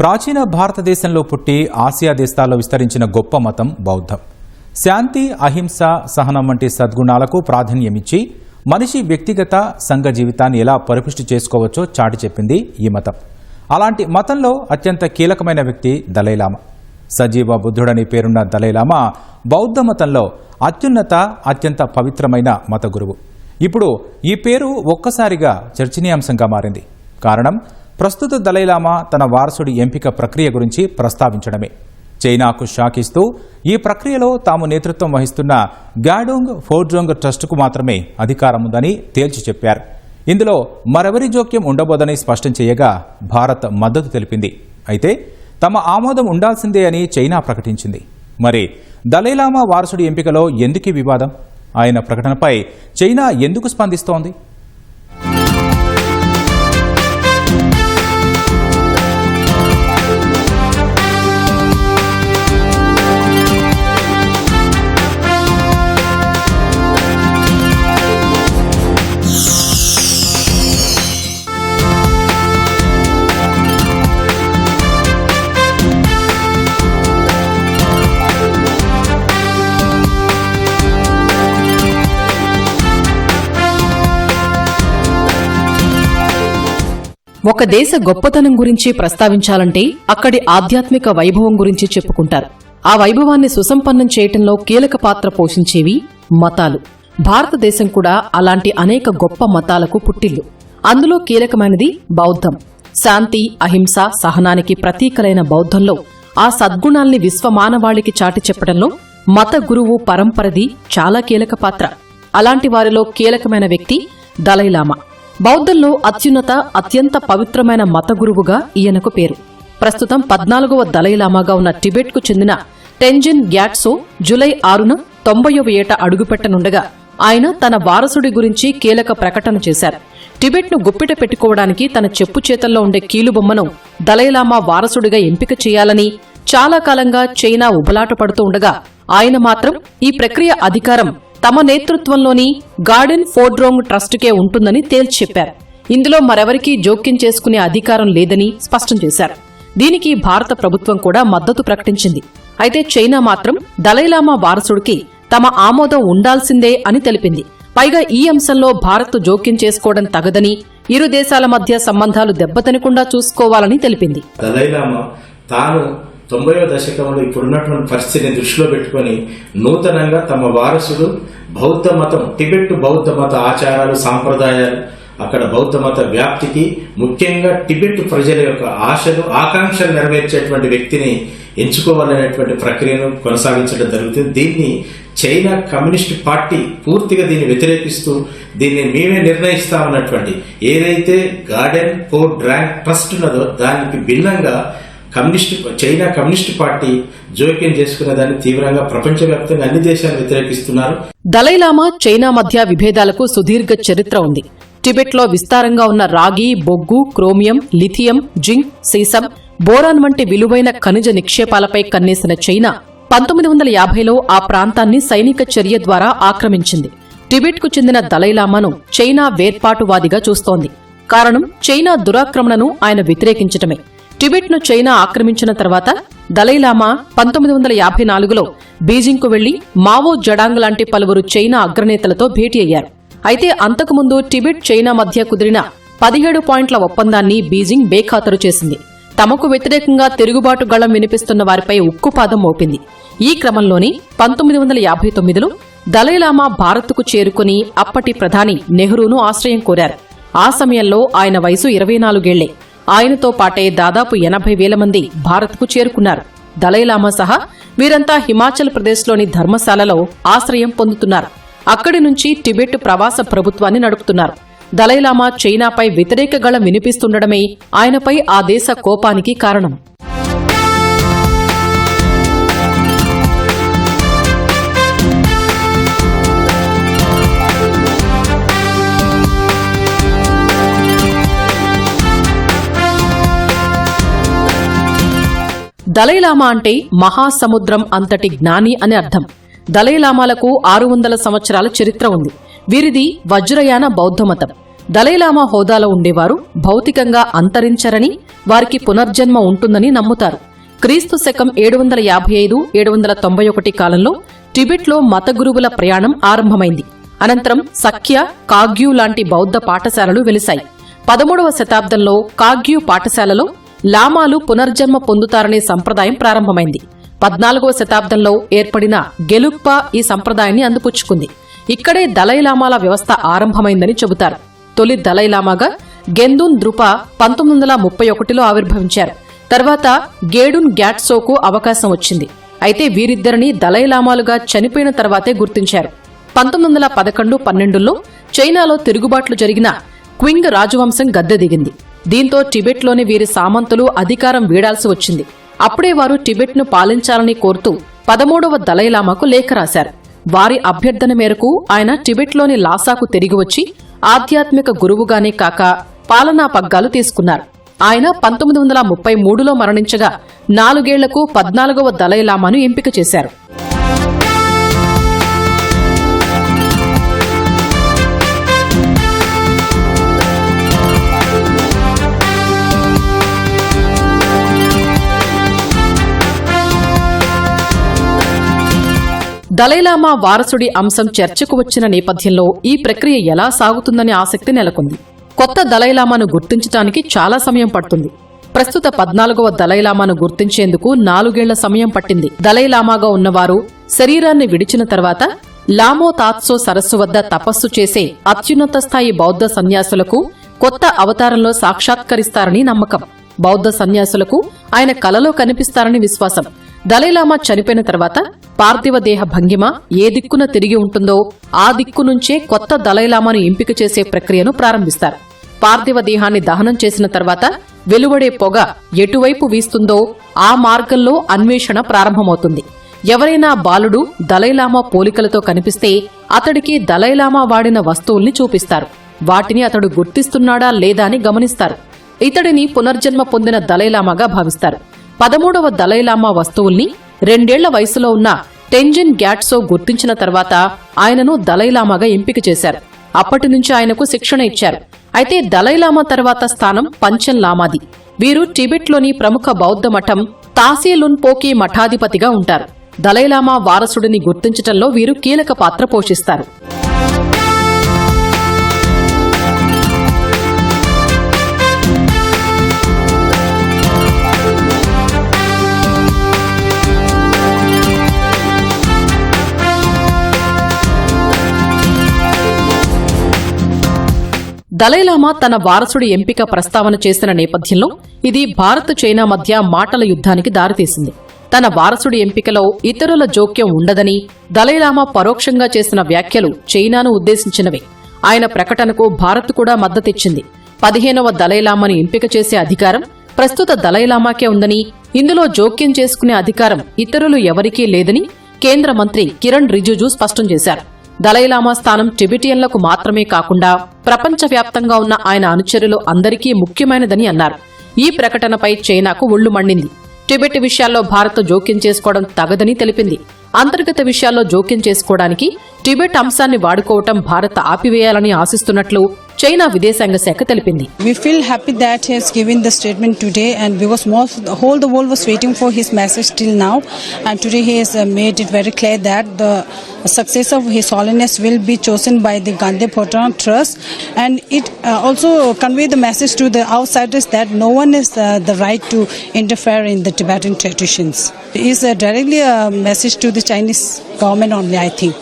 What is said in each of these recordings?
ప్రాచీన భారతదేశంలో పుట్టి ఆసియా దేశాల్లో విస్తరించిన గొప్ప మతం బౌద్ధం. శాంతి అహింస సహనం వంటి సద్గుణాలకు ప్రాధాన్యమిచ్చి మనిషి వ్యక్తిగత సంఘ జీవితాన్ని ఎలా పరిపుష్టి చేసుకోవచ్చో చాటి చెప్పింది ఈ మతం. అలాంటి మతంలో అత్యంత కీలకమైన వ్యక్తి దలైలామా. సజీవ బుద్ధుడని పేరున్న దలైలామా బౌద్ధ మతంలో అత్యున్నత అత్యంత పవిత్రమైన మత గురువు. ఇప్పుడు ఈ పేరు ఒక్కసారిగా చర్చనీయాంశంగా మారింది. కారణం ప్రస్తుత దలైలామా తన వారసుడి ఎంపిక ప్రక్రియ గురించి ప్రస్తావించడమే. చైనాకు షాకిస్తూ ఈ ప్రక్రియలో తాము నేతృత్వం వహిస్తున్న గాడోంగ్ ఫోర్జోంగ్ ట్రస్టుకు మాత్రమే అధికారం ఉందని తేల్చి చెప్పారు. ఇందులో మరెవరి జోక్యం ఉండబోదని స్పష్టం చేయగా భారత్ మద్దతు తెలిపింది. అయితే తమ ఆమోదం ఉండాల్సిందే అని చైనా ప్రకటించింది. మరి దలైలామా వారసుడి ఎంపికలో ఎందుకీ వివాదం? ఆయన ప్రకటనపై చైనా ఎందుకు స్పందిస్తోంది? ఒక దేశ గొప్పతనం గురించి ప్రస్తావించాలంటే అక్కడి ఆధ్యాత్మిక వైభవం గురించి చెప్పుకుంటారు. ఆ వైభవాన్ని సుసంపన్నం చేయటంలో కీలక పాత్ర పోషించేవి మతాలు. భారతదేశం కూడా అలాంటి అనేక గొప్ప మతాలకు పుట్టిల్లు. అందులో కీలకమైనది బౌద్ధం. శాంతి అహింస సహనానికి ప్రతీకలైన బౌద్ధంలో ఆ సద్గుణాల్ని విశ్వమానవాళికి చాటి చెప్పడంలో మత గురువు పరంపరది చాలా కీలక పాత్ర. అలాంటి వారిలో కీలకమైన వ్యక్తి దలైలామా. బౌద్ధంలో అత్యున్నత అత్యంత పవిత్రమైన మత గురువుగా ఈయనకు పేరు. ప్రస్తుతం పద్నాలుగవ దలైలామాగా ఉన్న టిబెట్కు చెందిన టెంజిన్ గ్యాట్సో జులై ఆరున తొంభైవ ఏట అడుగుపెట్టనుండగా ఆయన తన వారసుడి గురించి కీలక ప్రకటన చేశారు. టిబెట్ను గుప్పిట పెట్టుకోవడానికి తన చెప్పు చేతల్లో ఉండే కీలుబొమ్మను దలైలామా వారసుడిగా ఎంపిక చేయాలని చాలా కాలంగా చైనా ఉబలాట పడుతూ ఉండగా ఆయన మాత్రం ఈ ప్రక్రియ అధికారం తమ నేతృత్వంలోని గార్డెన్ ఫోర్డ్రోంగ్ ట్రస్టుకే ఉంటుందని తేల్చి చెప్పారు ఇందులో మరెవరికీ జోక్యం చేసుకునే అధికారం లేదని స్పష్టం చేశారు. దీనికి భారత ప్రభుత్వం కూడా మద్దతు ప్రకటించింది. అయితే చైనా మాత్రం దలైలామా వారసుడికి తమ ఆమోదం ఉండాల్సిందే అని తెలిపింది. పైగా ఈ అంశంలో భారత్ జోక్యం చేసుకోవడం తగదని ఇరు దేశాల మధ్య సంబంధాలు దెబ్బతినకుండా చూసుకోవాలని తెలిపింది. దలైలామా తాను తొంభైవ దశకంలో ఇప్పుడున్నటువంటి పరిస్థితిని దృష్టిలో పెట్టుకొని నూతనంగా తమ వారసుడు బౌద్ధ మతం టిబెట్ బౌద్ధ మత ఆచారాలు సాంప్రదాయాలు అక్కడ బౌద్ధ మత వ్యాప్తికి ముఖ్యంగా టిబెట్ ప్రజల యొక్క ఆశలు ఆకాంక్షలు నెరవేర్చేటువంటి వ్యక్తిని ఎంచుకోవాలనేటువంటి ప్రక్రియను కొనసాగించడం జరుగుతుంది. దీన్ని చైనా కమ్యూనిస్ట్ పార్టీ పూర్తిగా దీన్ని వ్యతిరేకిస్తూ దీన్ని మేమే నిర్ణయిస్తామన్నటువంటి ఏదైతే గార్డెన్ కోడ్ ర్యాంక్ ట్రస్ట్ ఉన్నదో దానికి భిన్నంగా కమ్యూనిస్ట్ చైనా కమ్యూనిస్ట్ పార్టీ జోక్యం చేసుకున్న దాన్ని తీవ్రంగా ప్రపంచవ్యాప్తంగా అన్ని దేశాలు వ్యతిరేకిస్తున్నారు. దలైలామా చైనా మధ్య విభేదాలకు సుదీర్ఘ చరిత్ర ఉంది. టిబెట్లో విస్తారంగా ఉన్న రాగి బొగ్గు క్రోమియం లిథియం జింక్ సీసం బోరాన్ వంటి విలువైన ఖనిజ నిక్షేపాలపై కన్నేసిన చైనా పంతొమ్మిది వందల యాభైలో ఆ ప్రాంతాన్ని సైనిక చర్య ద్వారా ఆక్రమించింది. టిబెట్కు చెందిన దలైలామాను చైనా వేర్పాటువాదిగా చూస్తోంది. కారణం చైనా దురాక్రమణను ఆయన వ్యతిరేకించటమే. టిబెట్ను చైనా ఆక్రమించిన తర్వాత దలైలామా పంతొమ్మిది వందల యాభై నాలుగులో బీజింగ్కు వెళ్ళి మావో జడాంగ్ లాంటి పలువురు చైనా అగ్రనేతలతో భేటీ అయ్యారు. అయితే అంతకుముందు టిబెట్ చైనా మధ్య కుదిరిన పదిహేడు పాయింట్ల ఒప్పందాన్ని బీజింగ్ బేఖాతరు చేసింది. తమకు వ్యతిరేకంగా తిరుగుబాటు గళం వినిపిస్తున్న వారిపై ఉక్కుపాదం మోపింది. ఈ క్రమంలోనే పంతొమ్మిది వందల యాభై తొమ్మిదిలో దలైలామా భారత్కు చేరుకుని అప్పటి ప్రధాని నెహ్రూను ఆశ్రయం కోరారు. ఆ సమయంలో ఆయన వయసు ఇరవై నాలుగేళ్ళే. ఆయనతో పాటే దాదాపు ఎనభై వేల మంది భారత్కు చేరుకున్నారు. దలైలామా సహా వీరంతా హిమాచల్ ప్రదేశ్లోని ధర్మశాలలో ఆశ్రయం పొందుతున్నారు. అక్కడి నుంచి టిబెట్ ప్రవాస ప్రభుత్వాన్ని నడుపుతున్నారు. దలైలామా చైనాపై వ్యతిరేక గళం వినిపిస్తుండడమే ఆయనపై ఆ దేశ కోపానికి కారణం. దలైలామా అంటే మహాసముద్రం అంతటి జ్ఞాని అని అర్థం. దలైలామాలకు ఆరు వందల సంవత్సరాల చరిత్ర ఉంది. వీరిది వజ్రయాన బౌద్ధమతం. దలైలామా హోదాలో ఉండేవారు భౌతికంగా అంతరించరని వారికి పునర్జన్మ ఉంటుందని నమ్ముతారు. క్రీస్తు శకం ఏడు వందల యాభై ఐదు ఏడు వందల తొంభై ఒకటి కాలంలో టిబెట్లో మత గురువుల ప్రయాణం ఆరంభమైంది. అనంతరం సఖ్య కాగ్యూ లాంటి బౌద్ధ పాఠశాలలు వెలిశాయి. పదమూడవ శతాబ్దంలో కాగ్యూ పాఠశాలలో లామాలు పునర్జన్మ పొందుతారనే సంప్రదాయం ప్రారంభమైంది. పద్నాలుగవ శతాబ్దంలో ఏర్పడిన గెలుక్పా ఈ సంప్రదాయాన్ని అందిపుచ్చుకుంది. ఇక్కడే దలైలామాల వ్యవస్థ ఆరంభమైందని చెబుతారు. తొలి దలైలామాగా గెందున్ ద్రుప పంతొమ్మిది వందల ముప్పై ఒకటిలో ఆవిర్భవించారు. తర్వాత గేడున్ గ్యాట్సోకు అవకాశం వచ్చింది. అయితే వీరిద్దరిని దలైలామాలుగా చనిపోయిన తర్వాతే గుర్తించారు. పంతొమ్మిది వందల పదకొండు పన్నెండులో చైనాలో తిరుగుబాట్లు జరిగిన క్వింగ్ రాజవంశం గద్దె దిగింది. దీంతో టిబెట్లోని వీరి సామంతులు అధికారం వీడాల్సి వచ్చింది. అప్పుడే వారు టిబెట్ను పాలించాలని కోరుతూ పదమూడవ దలైలామాకు లేఖ రాశారు. వారి అభ్యర్థన మేరకు ఆయన టిబెట్లోని లాసాకు తిరిగి వచ్చి ఆధ్యాత్మిక గురువుగానే కాక పాలనా పగ్గాలు తీసుకున్నారు. ఆయన పంతొమ్మిది వందల ముప్పై మూడులో మరణించగా నాలుగేళ్ళకు పద్నాలుగవ దలైలామాను ఎంపిక చేశారు. దలైలామా వారసుడి అంశం చర్చకు వచ్చిన నేపథ్యంలో ఈ ప్రక్రియ ఎలా సాగుతుందనే ఆసక్తి నెలకొంది. కొత్త దలైలామాను గుర్తించడానికి చాలా సమయం పడుతుంది. ప్రస్తుత పద్నాలుగవ దలైలామాను గుర్తించేందుకు నాలుగేళ్ళ సమయం పట్టింది. దలైలామాగా ఉన్నవారు శరీరాన్ని విడిచిన తర్వాత లామో తాత్సో సరస్సు వద్ద తపస్సు చేసే అత్యున్నత స్థాయి బౌద్ధ సన్యాసులకు కొత్త అవతారంలో సాక్షాత్కరిస్తారని నమ్మకం. బౌద్ధ సన్యాసులకు ఆయన కలలో కనిపిస్తారని విశ్వాసం. దలైలామా చనిపోయిన తర్వాత పార్థివ దేహ భంగిమ ఏ దిక్కున తిరిగి ఉంటుందో ఆ దిక్కు నుంచే కొత్త దలైలామాను ఎంపిక చేసే ప్రక్రియను ప్రారంభిస్తారు. పార్థివ దేహాన్ని దహనం చేసిన తర్వాత వెలువడే పొగ ఎటువైపు వీస్తుందో ఆ మార్గంలో అన్వేషణ ప్రారంభమవుతుంది. ఎవరైనా బాలుడు దలైలామా పోలికలతో కనిపిస్తే అతడికి దలైలామా వాడిన వస్తువుల్ని చూపిస్తారు. వాటిని అతడు గుర్తిస్తున్నాడా లేదా అని గమనిస్తారు. ఇతడిని పునర్జన్మ పొందిన దలైలామాగా భావిస్తారు. పదమూడవ దలైలామా వస్తువుల్ని రెండేళ్ళ వయసులో ఉన్న టెంజిన్ గ్యాట్సో గుర్తించిన తర్వాత ఆయనను దలైలామాగా ఎంపిక చేశారు. అప్పటి నుంచి ఆయనకు శిక్షణ ఇచ్చారు. అయితే దలైలామా తర్వాత స్థానం పంచన్ లామాది. వీరు టిబెట్లోని ప్రముఖ బౌద్ధ మఠం తాసీలున్పోకి మఠాధిపతిగా ఉంటారు. దలైలామా వారసుడిని గుర్తించటంలో వీరు కీలక పాత్ర పోషిస్తారు. దలైలామా తన వారసుడి ఎంపిక ప్రస్తావన చేసిన నేపథ్యంలో ఇది భారత్ చైనా మధ్య మాటల యుద్ధానికి దారితీసింది. తన వారసుడి ఎంపికలో ఇతరుల జోక్యం ఉండదని దలైలామా పరోక్షంగా చేసిన వ్యాఖ్యలు చైనాను ఉద్దేశించినవే. ఆయన ప్రకటనకు భారత్ కూడా మద్దతిచ్చింది. పదిహేనవ దలైలామాను ఎంపిక చేసే అధికారం ప్రస్తుత దలైలామాకే ఉందని ఇందులో జోక్యం చేసుకునే అధికారం ఇతరులు ఎవరికీ లేదని కేంద్ర మంత్రి కిరణ్ రిజిజు స్పష్టం చేశారు. దలైలామా స్థానం టిబిటియన్లకు మాత్రమే కాకుండా ప్రపంచవ్యాప్తంగా ఉన్న ఆయన అనుచరులు అందరికీ ముఖ్యమైనదని అన్నారు. ఈ ప్రకటనపై చైనాకు ఒళ్ళు మండింది. టిబెట్ విషయాల్లో భారత్ జోక్యం చేసుకోవడం తగదని తెలిపింది. అంతర్గత విషయాల్లో జోక్యం చేసుకోవడానికి టిబెట్ అంశాన్ని వాడుకోవటం భారత్ ఆపివేయాలని ఆశిస్తున్నట్లు చైనా విదేశాంగ శాఖ తెలిపింది We feel happy that he has given the statement today, and because most the whole the world was waiting for his message till now, and today he has uh, made it very clear that the success of His Holiness will be chosen by the Gandhi Potran Trust, and it uh, also convey the message to the outsiders that no one has uh, the right to interfere in the Tibetan traditions. It is uh, directly a message to the Chinese government only, I think.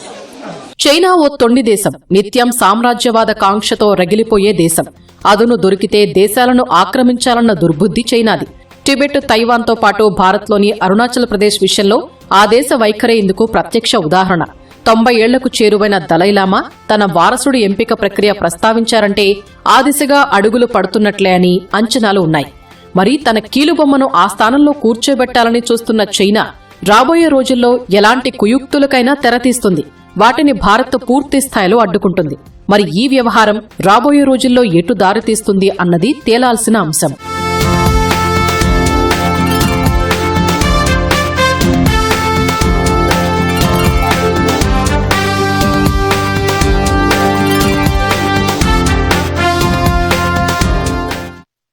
China ఓ తొండి దేశం. నిత్యం సామ్రాజ్యవాద కాంక్షతో రగిలిపోయే దేశం. అదును దొరికితే దేశాలను ఆక్రమించాలన్న దుర్బుద్ధి చైనాది. Tibet తైవాన్తో పాటు భారత్లోని అరుణాచల్ ప్రదేశ్ విషయంలో ఆ దేశ వైఖరే ఇందుకు ప్రత్యక్ష ఉదాహరణ. తొంభై ఏళ్ళకు చేరువైన దలైలామా తన వారసుడి ఎంపిక ప్రక్రియ ప్రస్తావించారంటే ఆ దిశగా అడుగులు పడుతున్నట్లే అని అంచనాలు ఉన్నాయి. మరి తన కీలుబొమ్మను ఆ స్థానంలో కూర్చోబెట్టాలని చూస్తున్న చైనా రాబోయే రోజుల్లో ఎలాంటి కుయుక్తులకైనా తెరతీస్తుంది. వాటిని భారత్ పూర్తి స్థాయిలో అడ్డుకుంటుంది. మరి ఈ వ్యవహారం రాబోయే రోజుల్లో ఎటు దారితీస్తుంది అన్నది తేలాల్సిన అంశం.